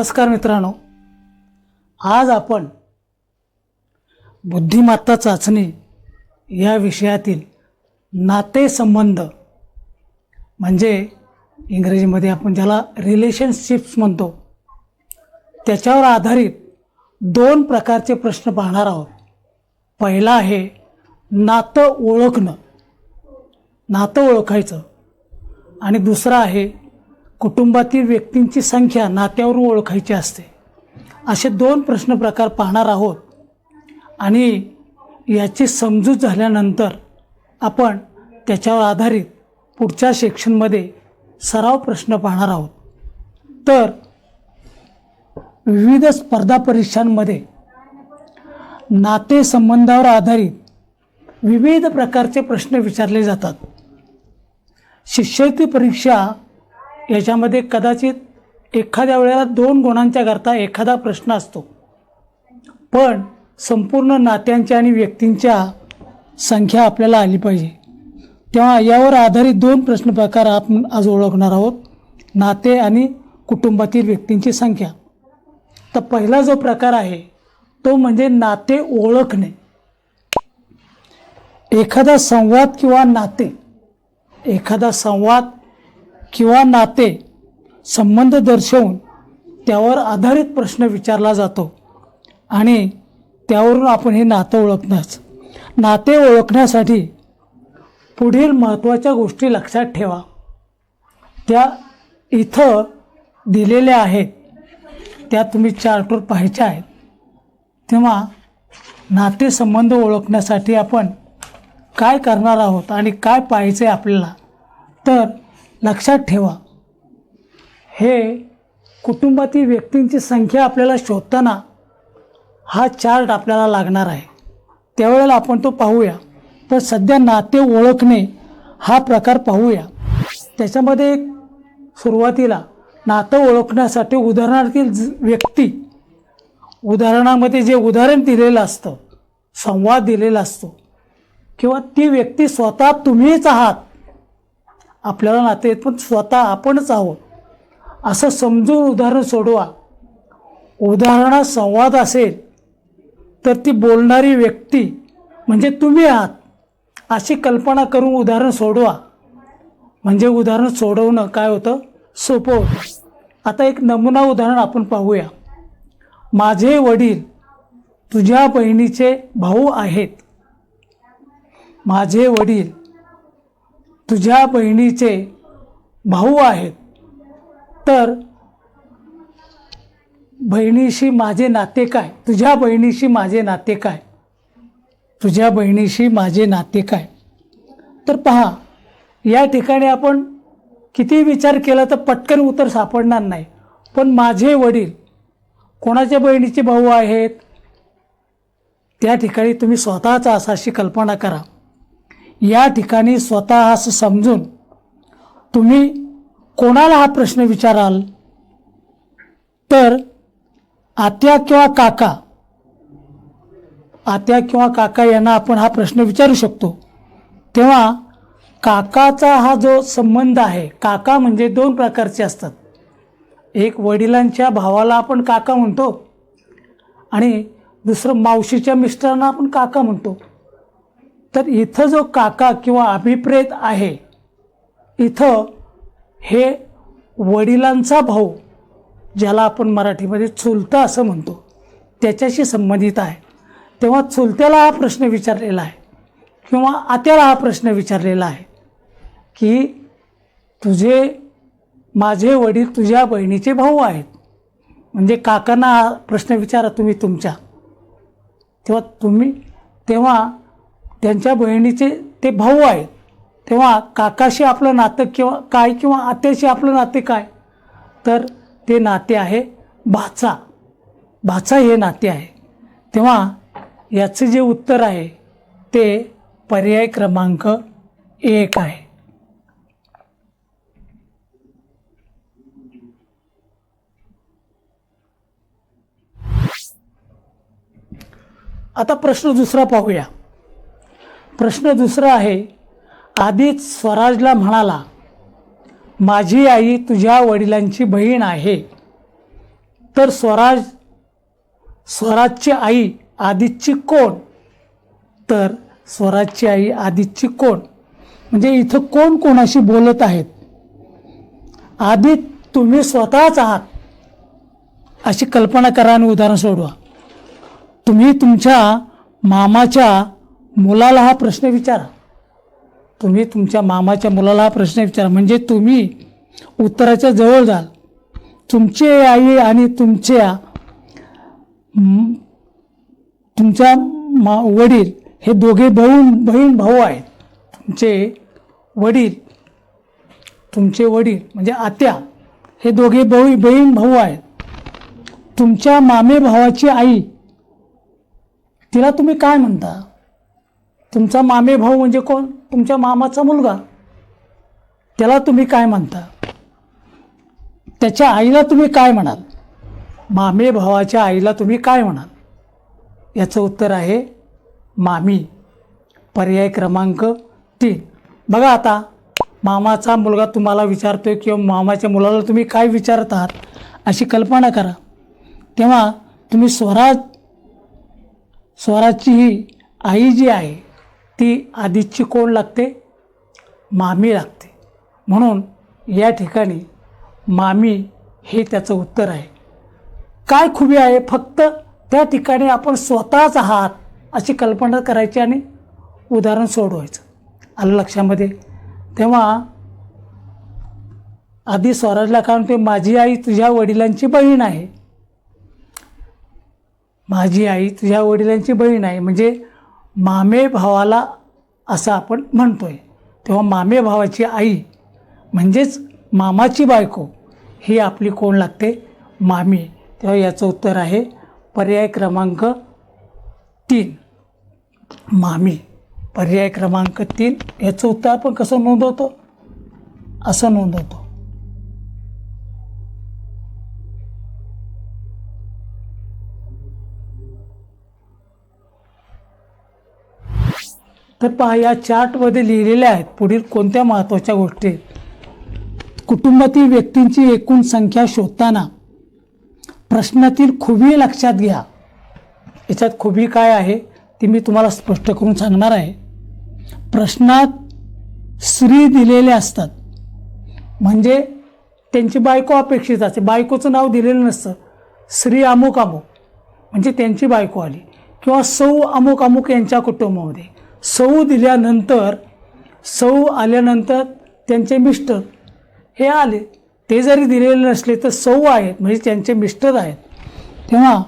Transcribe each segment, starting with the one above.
नमस्कार मित्रांनो. आज आपण बुद्धिमत्ता चाचणी या विषयातील नातेसंबंध म्हणजे इंग्रजीमध्ये आपण ज्याला रिलेशनशिप्स म्हणतो त्याच्यावर आधारित दोन प्रकारचे प्रश्न पाहणार आहोत. पहिला आहे नातं ओळखणं नातं ओळखायचं. आणि दुसरं आहे कुटुंबातील व्यक्तींची संख्या नात्यावरून ओळखायची असते. असे दोन प्रश्न प्रकार पाहणार आहोत. आणि याची समजूत झाल्यानंतर आपण त्याच्यावर आधारित पुढच्या सेक्शनमध्ये सराव प्रश्न पाहणार आहोत. तर विविध स्पर्धा परीक्षांमध्ये नातेसंबंधावर आधारित विविध प्रकारचे प्रश्न विचारले जातात. शिष्यवृत्ती परीक्षा याच्यामध्ये कदाचित एखाद्या वेळेला दोन गुणांच्या करता एखादा प्रश्न असतो. पण संपूर्ण नात्यांच्या आणि व्यक्तींच्या संख्या आपल्याला आली पाहिजे. तेव्हा यावर आधारित दोन प्रश्न प्रकार आपण आज ओळखणार आहोत. नाते आणि कुटुंबातील व्यक्तींची संख्या. तर पहिला जो प्रकार आहे तो म्हणजे नाते ओळखणे. एखादा संवाद किंवा नाते एखादा संवाद किंवा नाते संबंध दर्शवून त्यावर आधारित प्रश्न विचारला जातो. आणि त्यावरून आपण हे नातं ओळखण्यास नाते ओळखण्यासाठी पुढील महत्त्वाच्या गोष्टी लक्षात ठेवा. त्या इथं दिलेल्या आहेत. त्या तुम्ही चार्टवर पाहायच्या आहेत. तेव्हा नातेसंबंध ओळखण्यासाठी आपण काय करणार आहोत आणि काय पाहायचं आहे आपल्याला? तर लक्षात ठेवा. हे कुटुंबातील व्यक्तींची संख्या आपल्याला शोधताना हा चार्ट आपल्याला लागणार आहे. त्यावेळेला आपण तो पाहूया. तर सध्या नाते ओळखणे हा प्रकार पाहूया. त्याच्यामध्ये एक सुरुवातीला नातं ओळखण्यासाठी उदाहरणातील ज- व्यक्ती उदाहरणामध्ये जे उदाहरण दिलेलं असतं संवाद दिलेला असतो किंवा ती व्यक्ती स्वतः तुम्हीच आहात आपल्याला नाते आहेत पण स्वतः आपणच आहोत. असं समजून उदाहरण सोडवा. उदाहरणात संवाद असेल तर ती बोलणारी व्यक्ती म्हणजे तुम्ही आहात अशी कल्पना करून उदाहरण सोडवा. म्हणजे उदाहरण सोडवणं काय होतं? सोपं होतं. आता एक नमुना उदाहरण आपण पाहूया. माझे वडील तुझ्या बहिणीचे भाऊ आहेत. माझे वडील तुझ्या बहिणीचे भाऊ आहेत. तर बहिणीशी माझे नाते काय? तुझ्या बहिणीशी माझे नाते काय? तुझ्या बहिणीशी माझे नाते काय? तर पहा या ठिकाणी आपण किती विचार केला तर पटकन उत्तर सापडणार नाही. पण माझे वडील कोणाच्या बहिणीचे भाऊ आहेत? त्या ठिकाणी तुम्ही स्वतःच असाशी कल्पना करा. या ठिकाणी स्वतः असं समजून तुम्ही कोणाला हा प्रश्न विचाराल? तर आत्या किंवा काका आत्या किंवा काका यांना आपण हा प्रश्न विचारू शकतो. तेव्हा काकाचा हा जो संबंध आहे काका म्हणजे दोन प्रकारचे असतात. एक वडिलांच्या भावाला आपण काका म्हणतो आणि दुसरं मावशीच्या मिस्टरांना आपण काका म्हणतो. तर इथं जो काका किंवा अभिप्रेत आहे इथं हे वडिलांचा भाऊ ज्याला आपण मराठीमध्ये चुलता असं म्हणतो त्याच्याशी संबंधित आहे. तेव्हा चुलत्याला हा प्रश्न विचारलेला आहे किंवा आत्याला हा प्रश्न विचारलेला आहे की तुझे माझे वडील तुझ्या बहिणीचे भाऊ आहेत. म्हणजे काकांना हा प्रश्न विचारा तुम्ही तुमच्या. तेव्हा तुम्ही तेव्हा त्यांच्या बहिणीचे ते भाऊ आहेत तेव्हा काकाशी आपलं नातं किंवा काय किंवा आत्याशी आपलं नाते काय? तर ते नाते आहे भाचा. भाचा हे नाते आहे. तेव्हा याचं जे उत्तर आहे ते पर्याय क्रमांक एक आहे. आता प्रश्न दुसरा पाहूया. प्रश्न दुसरा आहे. आधीच स्वराजला म्हणाला माझी आई तुझ्या वडिलांची बहीण आहे. तर स्वराज स्वराजची आई आदितची कोण? तर स्वराजची आई आदितची कोण? म्हणजे इथं कोण कोणाशी बोलत आहेत? आदित तुम्ही स्वतःच आहात. अशी कल्पना करा आणि उदाहरण सोडवा. तुम्ही तुमच्या मामाच्या मुलाला हा प्रश्न विचारा. तुम्ही तुमच्या मामाच्या मुलाला हा प्रश्न विचारा. म्हणजे तुम्ही उत्तराच्या जवळ जाल. तुमची आई आणि तुमच्या तुमच्या मा वडील हे दोघे बहीण बहीण भाऊ आहेत. तुमचे वडील तुमचे वडील म्हणजे आत्या हे दोघे भाऊ बहीण भाऊ आहेत. तुमच्या मामे भावाची आई तिला तुम्ही काय म्हणता? तुमचा मामे भाऊ म्हणजे कोण? तुमच्या मामाचा मुलगा. त्याला तुम्ही काय म्हणता? त्याच्या आईला तुम्ही काय म्हणाल? मामे भावाच्या आईला तुम्ही काय म्हणाल? याचं उत्तर आहे मामी. पर्याय क्रमांक तीन. बघा आता मामाचा मुलगा तुम्हाला विचारतोय किंवा मामाच्या मुलाला तुम्ही काय विचारत आहात अशी कल्पना करा. तेव्हा तुम्ही स्वराज स्वराजची ही आई जी आहे ती आधीची कोण लागते मामी लागते. म्हणून या ठिकाणी मामी हे त्याचं उत्तर आहे. काय खुबी आहे? फक्त त्या ठिकाणी आपण स्वतःच आहात अशी कल्पना करायची आणि उदाहरण सोडवायचं. आलं लक्षामध्ये? तेव्हा आधी स्वराजला कारण ते माझी आई तुझ्या वडिलांची बहीण आहे. माझी आई तुझ्या वडिलांची बहीण आहे. म्हणजे मामे भावाला असं आपण म्हणतो आहे तेव्हा मामे भावाची आई म्हणजेच मामाची बायको ही आपली कोण लागते? मामी. तेव्हा याचं उत्तर आहे पर्याय क्रमांक तीन. मामी. पर्याय क्रमांक तीन. याचं उत्तर आपण कसं नोंदवतो? असं नोंदवतो. तर पहा या चार्टमध्ये लिहिलेल्या आहेत पुढील कोणत्या महत्त्वाच्या गोष्टी आहेत? कुटुंबातील व्यक्तींची एकूण संख्या शोधताना प्रश्नातील खुबी लक्षात घ्या. याच्यात खुबी काय आहे ती मी तुम्हाला स्पष्ट करून सांगणार आहे. प्रश्नात स्त्री दिलेले असतात. म्हणजे त्यांची बायको अपेक्षित असते. बायकोचं नाव दिलेलं नसतं. श्री अमुक अमुक. म्हणजे त्यांची बायको आली. किंवा सौ अमुक अमुक यांच्या कुटुंबामध्ये. सौ दिल्यानंतर सौ आल्यानंतर त्यांचे मिस्टर हे आले. ते जरी दिलेले नसले तर सौ आहेत म्हणजे त्यांचे मिस्टर आहेत. तेव्हा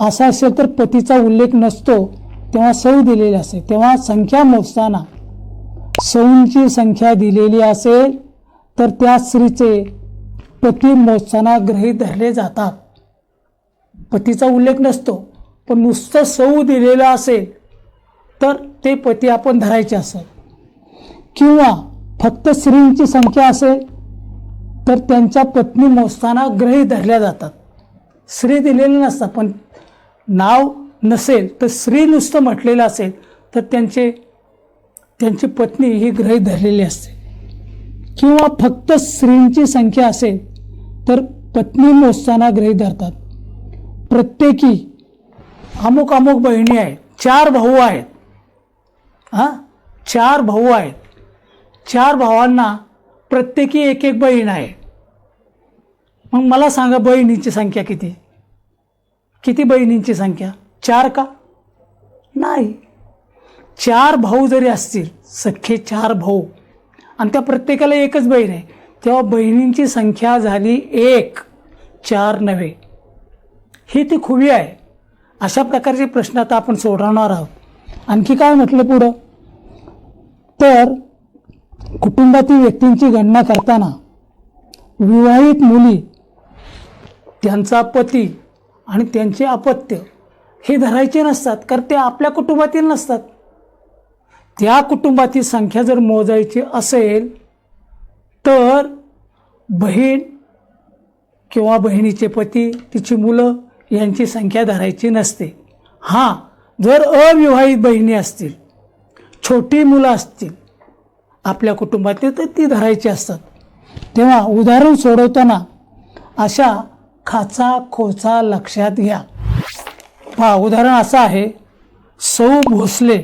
असं असेल तर पतीचा उल्लेख नसतो तेव्हा सौ दिलेली असते तेव्हा संख्या मोजताना सौंची संख्या दिलेली असेल तर त्या स्त्रीचे पती मोजताना गृहीत धरले जातात. पतीचा उल्लेख नसतो पण नुसतं सौ दिलेलं असेल तर ते पती आपण धरायचे असेल. किंवा फक्त स्त्रींची संख्या असेल तर त्यांच्या पत्नी मोजताना ग्रही धरल्या जातात. स्त्री दिलेले नसतात पण नाव नसेल तर स्त्री नुसतं म्हटलेलं असेल तर त्यांचे त्यांची पत्नी ही ग्रही धरलेली असते. किंवा फक्त स्त्रींची संख्या असेल तर पत्नी मोजताना ग्रही धरतात. प्रत्येकी अमुक अमुक बहिणी आहेत चार भाऊ आहेत. हां? चार भाऊ आहेत. चार भावांना प्रत्येकी एक एक बहीण आहे. मग मला सांगा बहिणींची संख्या किती? किती बहिणींची संख्या? चार का? नाही. चार भाऊ जरी असतील सख्खे चार भाऊ आणि त्या प्रत्येकाला एकच बहीण आहे तेव्हा बहिणींची संख्या झाली एक चार नव्हे. ही ती खुबी आहे. अशा प्रकारचे प्रश्न आता आपण सोडवणार आहोत. आणखी काय म्हटलं पुढं? तर कुटुंबातील व्यक्तींची गणना करताना विवाहित मुली त्यांचा पती आणि त्यांचे अपत्य हे धरायचे नसतात कारण ते आपल्या कुटुंबातील नसतात. त्या कुटुंबातील संख्या जर मोजायची असेल तर बहीण किंवा बहिणीचे पती तिची मुलं यांची संख्या धरायची नसते. हां जर अविवाहित बहिणी असतील छोटी मुलं असतील आपल्या कुटुंबातील तर ती धरायची असतात. तेव्हा उदाहरण सोडवताना अशा खाचा खोचा लक्षात घ्या. पहा उदाहरण असं आहे. सौ भोसले.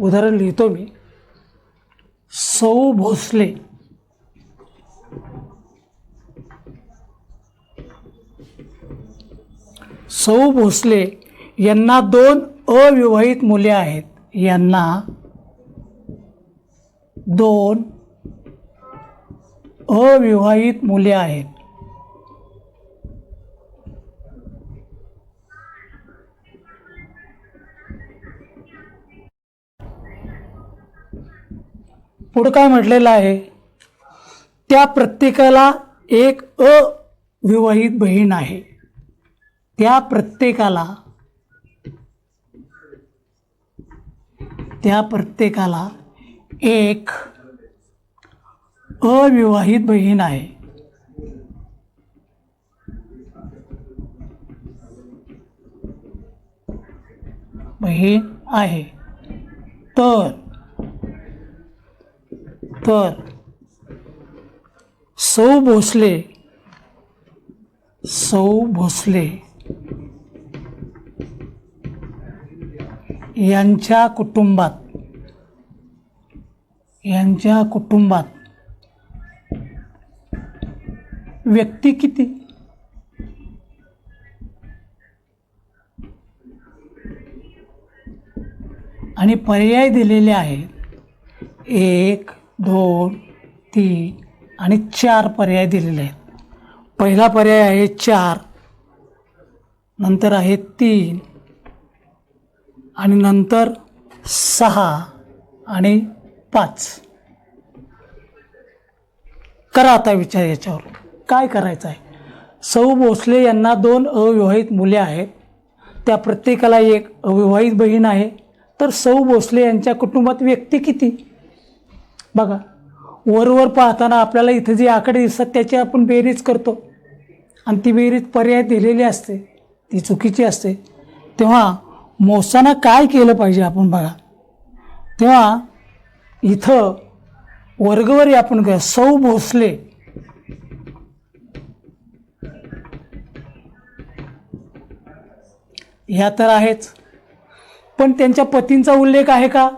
उदाहरण लिहितो मी. सौ भोसले. सौ भोसले यांना दोन अविवाहित मुले आहेत. यांना दोन अविवाहित मुले आहेत. पुढं काय म्हटलेलं आहे? त्या प्रत्येकाला एक अविवाहित बहीण आहे. त्या प्रत्येकाला त्या प्रत्येकाला एक अविवाहित बहीण आहे. बहीण आहे. तर तर सौ भोसले सौ भोसले. यांच्या कुटुंबात यांच्या कुटुंबात व्यक्ती किती? आणि पर्याय दिलेले आहेत एक दोन तीन आणि चार पर्याय दिलेले आहेत. पहिला पर्याय आहे चार नंतर आहे तीन आणि नंतर सहा आणि पाच. करा आता विचार याच्यावर. काय करायचं आहे? सौ भोसले यांना दोन अविवाहित मुले आहेत. त्या प्रत्येकाला एक अविवाहित बहीण आहे. तर सौ भोसले यांच्या कुटुंबात व्यक्ती किती? बघा वरवर पाहताना आपल्याला इथं जे आकडे दिसतात त्याची आपण बेरीज करतो. आणि ती बेरीज पर्याय दिलेली असते. ती चुकीची असते. तेव्हा मोसानं काय केलं पाहिजे आपण बघा. तेव्हा इथं वर्गवारी आपण काय सौ भोसले. ह्या तर आहेच. पण त्यांच्या पतींचा उल्लेख आहे का?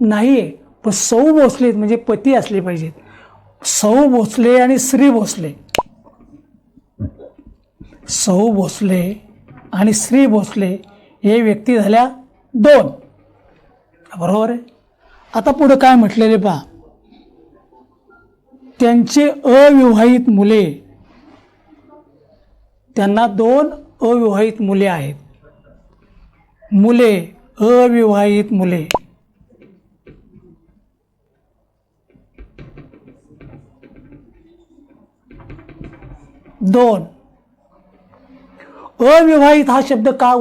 नाही आहे पण सौ भोसले म्हणजे पती असले पाहिजेत. सौ भोसले आणि श्री भोसले. सौ भोसले आणि श्री भोसले हे व्यक्ती झाल्या दोन. बरोबर आहे? आता पुढं काय म्हटलेले पहा. त्यांचे अविवाहित मुले त्यांना दोन अविवाहित मुले आहेत. मुले अविवाहित मुले. दोन. अविवाहित हा शब्द का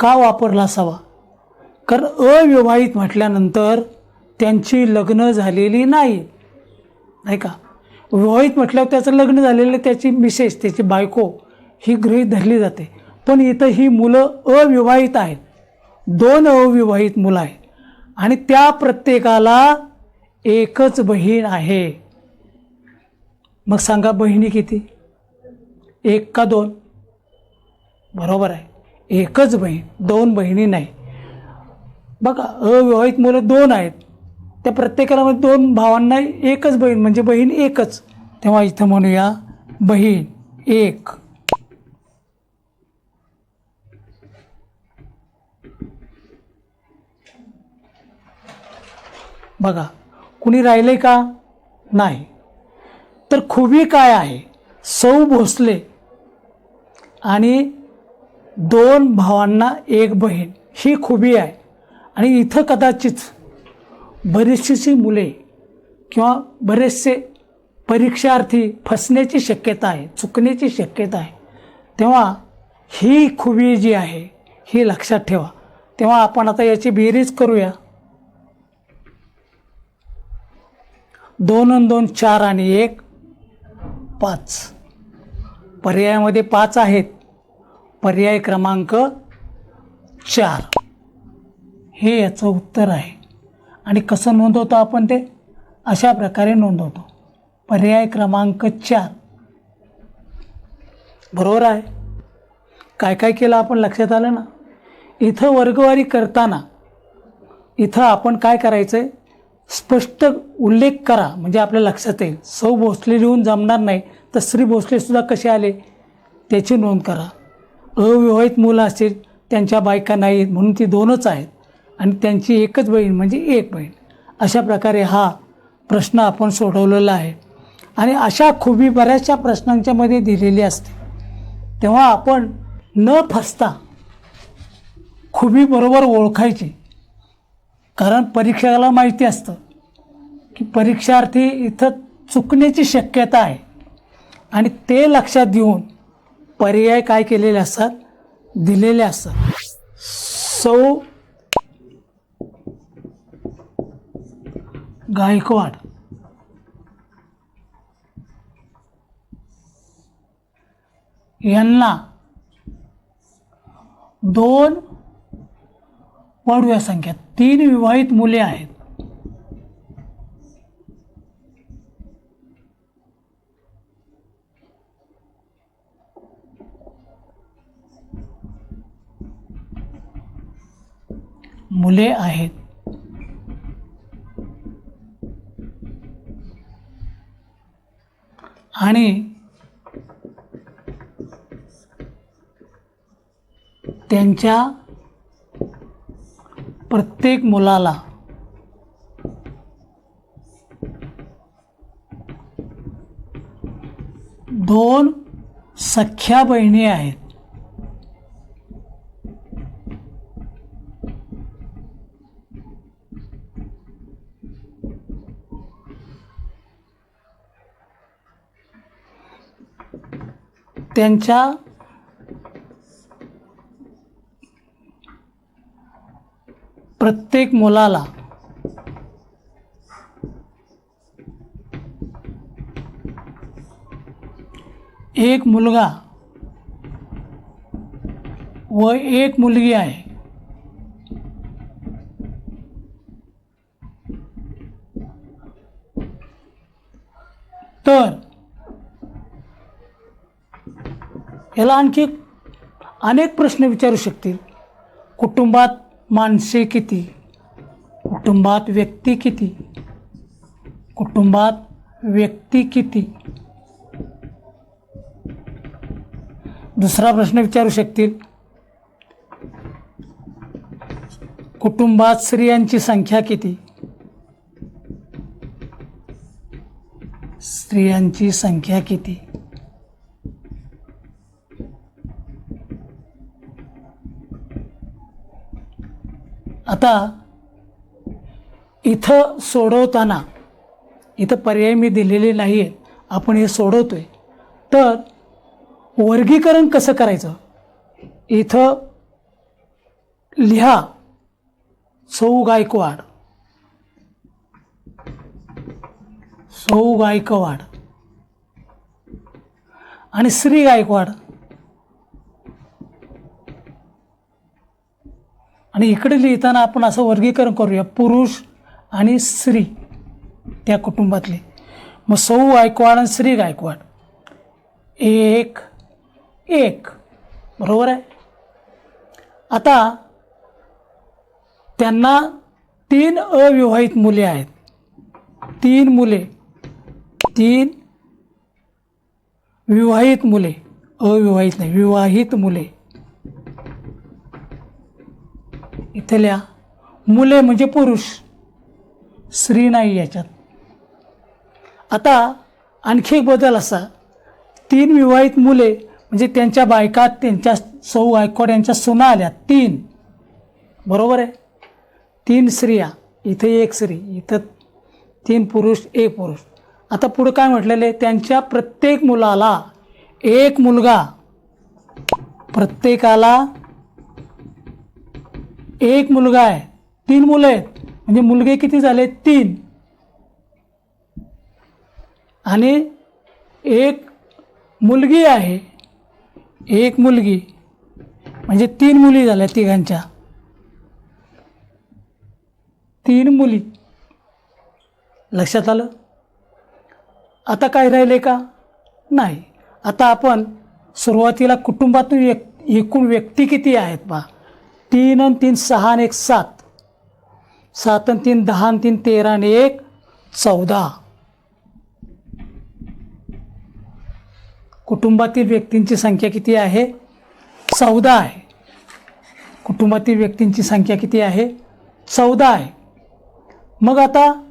का वापरला असावा? कारण अविवाहित म्हटल्यानंतर त्यांची लग्न झालेली नाही. नाही का? विवाहित म्हटल्यावर त्याचं लग्न झालेलं त्याची मिसेस त्याची बायको ही गृहीत धरली जाते. पण इथं ही मुलं अविवाहित आहेत. दोन अविवाहित मुलं आहेत. आणि त्या प्रत्येकाला एकच बहीण आहे. मग सांगा बहिणी किती? एक का दोन? बरोबर आहे. एकच बहीण दोन बहिणी नाही. बघा अविवाहित मुलं दोन आहेत. त्या प्रत्येकाला म्हणजे दोन भावांना एकच बहीण म्हणजे बहीण एकच. तेव्हा इथं म्हणूया बहीण एक. बघा कुणी राहिले का? नाही. तर खुबी काय आहे? सौ भोसले आणि दोन भावांना एक बहीण ही खुबी आहे. आणि इथं कदाचित बरीचशीशी मुले किंवा बरेचसे परीक्षार्थी फसण्याची शक्यता आहे चुकण्याची शक्यता आहे. तेव्हा ही खुबी जी आहे ही लक्षात ठेवा. तेव्हा आपण आता याची बेरीज करूया. दोन अन दोन चार आणि एक पाच. पर्यायामध्ये पाच आहेत. पर्याय क्रमांक चार. हे याचं उत्तर आहे. आणि कसं नोंदवतो आपण ते? अशा प्रकारे नोंदवतो. पर्याय क्रमांक चार. बरोबर आहे. काय काय केलं आपण लक्षात आलं ना? इथं वर्गवारी करताना इथं आपण काय करायचं आहे स्पष्ट उल्लेख करा. म्हणजे आपल्या लक्षात येईल. सौ भोसले लिहून जमणार नाही. तर श्री भोसलेसुद्धा कसे आले? त्याची नोंद करा. अविवाहित मुलं असतील त्यांच्या बायका नाहीत म्हणून ती दोनच आहेत. आणि त्यांची एकच बहीण म्हणजे एक बहीण. अशा प्रकारे हा प्रश्न आपण सोडवलेला आहे. आणि अशा खुबी बऱ्याचशा प्रश्नांच्यामध्ये दिलेली असते. तेव्हा आपण न फसता खुबी बरोबर ओळखायची. कारण परीक्षकाला माहिती असतं की परीक्षार्थी इथं चुकण्याची शक्यता आहे. आणि ते लक्षात घेऊन पर्याय काय केलेले असतात? दिलेले असतात. सौ गायकवाड. यांना दोन वाढव्या संख्या तीन विवाहित मुले आहेत. मुले आहेत. आणि त्यांच्या प्रत्येक मुलाला दोन सख्या बहिणी आहेत. त्यांच्या प्रत्येक मुलाला एक मुलगा व एक मुलगी आहे. आणखी अनेक प्रश्न विचारू शकतील. कुटुंबात माणसे किती? कुटुंबात व्यक्ती किती? कुटुंबात व्यक्ती किती? दुसरा प्रश्न विचारू शकतील. कुटुंबात स्त्रियांची संख्या किती? स्त्रियांची संख्या किती? आता इथं सोडवताना इथं पर्याय मी दिलेले नाही आहेत आपण हे सोडवतो आहे तर वर्गीकरण कसं करायचं? इथं लिहा सौ गायकवाड सौ गायकवाड आणि श्री गायकवाड. आणि इकडे लिहिताना आपण असं वर्गीकरण करूया. पुरुष आणि स्त्री त्या कुटुंबातले. मग सौ गायकवाड आणि श्री गायकवाड. एक एक. बरोबर आहे? आता त्यांना तीन अविवाहित मुले आहेत. तीन मुले. तीन विवाहित मुले. अविवाहित नाही विवाहित मुले. इथल्या मुले म्हणजे पुरुष. स्त्री नाही याच्यात. आता आणखी एक बदल असा. तीन विवाहित मुले म्हणजे त्यांच्या बायका त्यांच्या सौ गायकवाड यांच्या सुना आल्या. तीन. बरोबर आहे? तीन स्त्रिया. इथे एक स्त्री इथं तीन पुरुष एक पुरुष. आता पुढं काय म्हटलेले त्यांच्या प्रत्येक मुलाला एक मुलगा. प्रत्येकाला एक मुलगा आहे. तीन मुलं आहेत. म्हणजे मुलगे किती झाले? तीन. आणि एक मुलगी आहे. एक मुलगी. म्हणजे तीन मुली झाल्या तिघांच्या. तीन मुली. लक्षात आलं? आता काय राहिले का? नाही. आता आपण सुरुवातीला कुटुंबातून एक एकूण व्यक्ती किती आहेत बा? तीन आणि तीन सहा आणि एक सात. सात आणि तीन दहा आणि तीन तेरा आणि एक चौदा. कुटुंबातील व्यक्तींची संख्या किती आहे? चौदा आहे. कुटुंबातील व्यक्तींची संख्या किती आहे? चौदा आहे. मग आता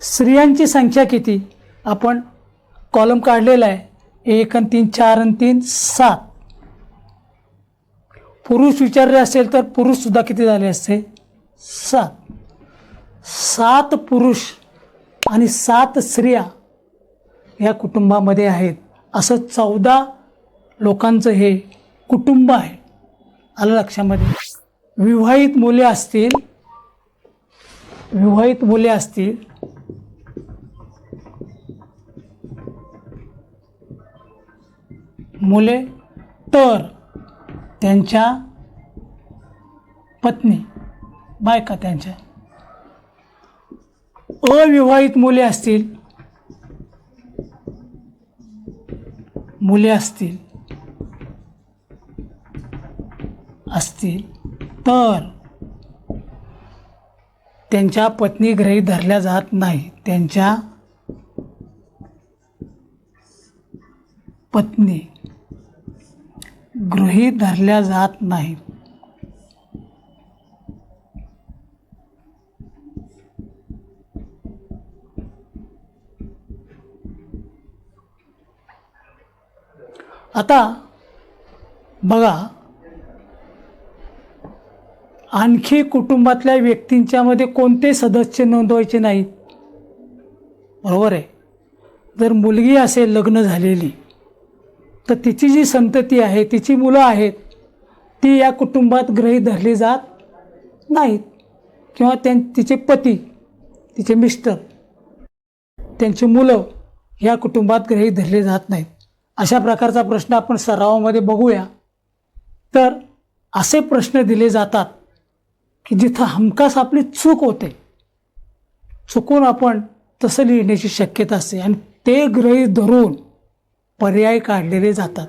स्त्रियांची संख्या किती? आपण कॉलम काढलेला आहे. एक आणि तीन चार आणि तीन सात. पुरुष विचारले असेल तर पुरुषसुद्धा किती झाले असते? सात. सात पुरुष आणि सात स्त्रिया या कुटुंबामध्ये आहेत. असं चौदा लोकांचं हे कुटुंब आहे. आलं लक्षामध्ये? विवाहित मुले असतील विवाहित मुले असतील मुले तर त्यांच्या पत्नी बायका त्यांच्या. अविवाहित मुले असतील. मुले असतील. असतील. तर त्यांच्या पत्नी ग्रही धरल्या जात नाही. त्यांच्या पत्नी गृहीत धरल्या जात नाहीत आता बघा आणखी कुटुंबातल्या व्यक्तींच्यामध्ये कोणते सदस्य नोंदवायचे नाहीत? बरोबर आहे. जर मुलगी असेल लग्न झालेली तर तिची जी संतती आहे तिची मुलं आहेत ती या कुटुंबात ग्रही धरली जात नाहीत. किंवा त्यां तिचे पती तिचे मिस्टर त्यांची मुलं या कुटुंबात ग्रही धरले जात नाहीत. अशा प्रकारचा प्रश्न आपण सरावामध्ये बघूया. तर असे प्रश्न दिले जातात की जिथं हमखास आपली चूक होते चुकून आपण तसं लिहिण्याची शक्यता असते. आणि ते ग्रही धरून पर्याय काढलेले जातात.